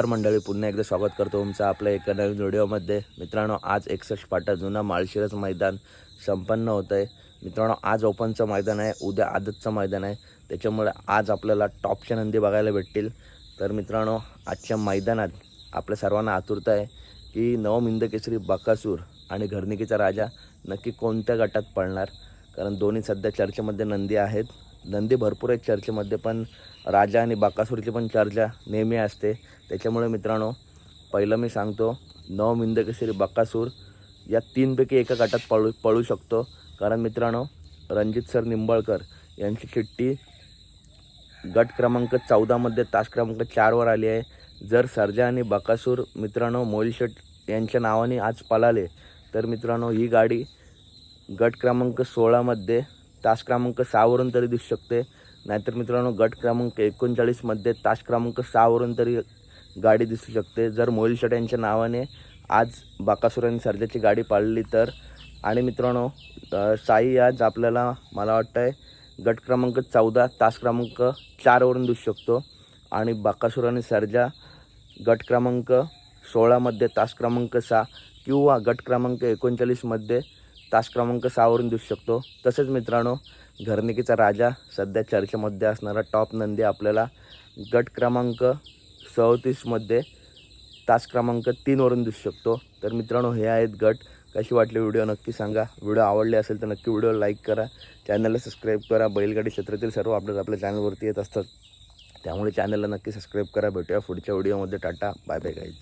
नमस्कार मंडळी पुन्हा एकदा स्वागत करतो तुमचं आपल्या एका नवीन व्हिडिओमध्ये. मित्रांनो आज एकसष्ट पाटा जुना माळशिरस मैदान संपन्न होतं आहे मित्रांनो आज ओपनचं मैदान आहे उद्या आदतचं मैदान आहे. त्याच्यामुळे आज आपल्याला टॉपच्या नंदी बघायला भेटतील. तर मित्रांनो आजच्या मैदानात आपल्या सर्वांना आतुरता आहे की नवमिंद केसरी बकासूर आणि घरनिकीचा राजा नक्की कोणत्या गटात पडणार कारण दोन्ही सध्या चर्चेमध्ये नंदी आहेत. नंदी भरपूर आहेत चर्चेमध्ये पण राजा आणि बाकासूरची पण चर्चा नेहमी असते. त्याच्यामुळे मित्रांनो पहिलं मी सांगतो नव मिंदकेसरी बकासूर या तीनपैकी एका गटात पळू पळू शकतो. कारण मित्रांनो रणजित सर निंबाळकर यांची चिठ्ठी गट क्रमांक चौदामध्ये तास क्रमांक चारवर आली आहे. जर सर्जा आणि बकासूर मित्रांनो मोहिल शेट यांच्या नावाने आज पळाले तर मित्रांनो ही गाडी गट क्रमांक सोळामध्ये तास क्रमांक सहावरून तरी दिसू शकते. नाहीतर मित्रांनो गट क्रमांक एकोणचाळीसमध्ये तास क्रमांक सहावरून तरी गाडी दिसू शकते. जर मोहिल शेट यांच्या नावाने आज बाकासूर आणि गाडी पाळली तर. आणि मित्रांनो साई आज आपल्याला मला वाटतं आहे गट क्रमांक चौदा तास क्रमांक चारवरून दिसू शकतो. आणि बाकासुर आणि सर्जा गट क्रमांक सोळामध्ये तास क्रमांक सहा किंवा गट क्रमांक एकोणचाळीसमध्ये तास क्रमांक सहावरून दिसू शकतो. तसेच मित्रांनो घरनिकीचा राजा सध्या चर्चेमध्ये असणारा टॉप नंदी आपल्याला गट क्रमांक सदतीसमध्ये तास क्रमांक तीनवरून दिसू शकतो. तर मित्रांनो हे आहेत गट. कशी वाटली व्हिडिओ नक्की सांगा. व्हिडिओ आवडले असेल तर नक्की व्हिडिओ लाईक करा. चॅनलला सबस्क्राईब करा. बैलगाडी क्षेत्रातील सर्व अपडेट आपल्या चॅनलवरती येत असतात. त्यामुळे चॅनलला नक्की सबस्क्राईब करा. भेटूया पुढच्या व्हिडिओमध्ये. टाटा. Bye bye guys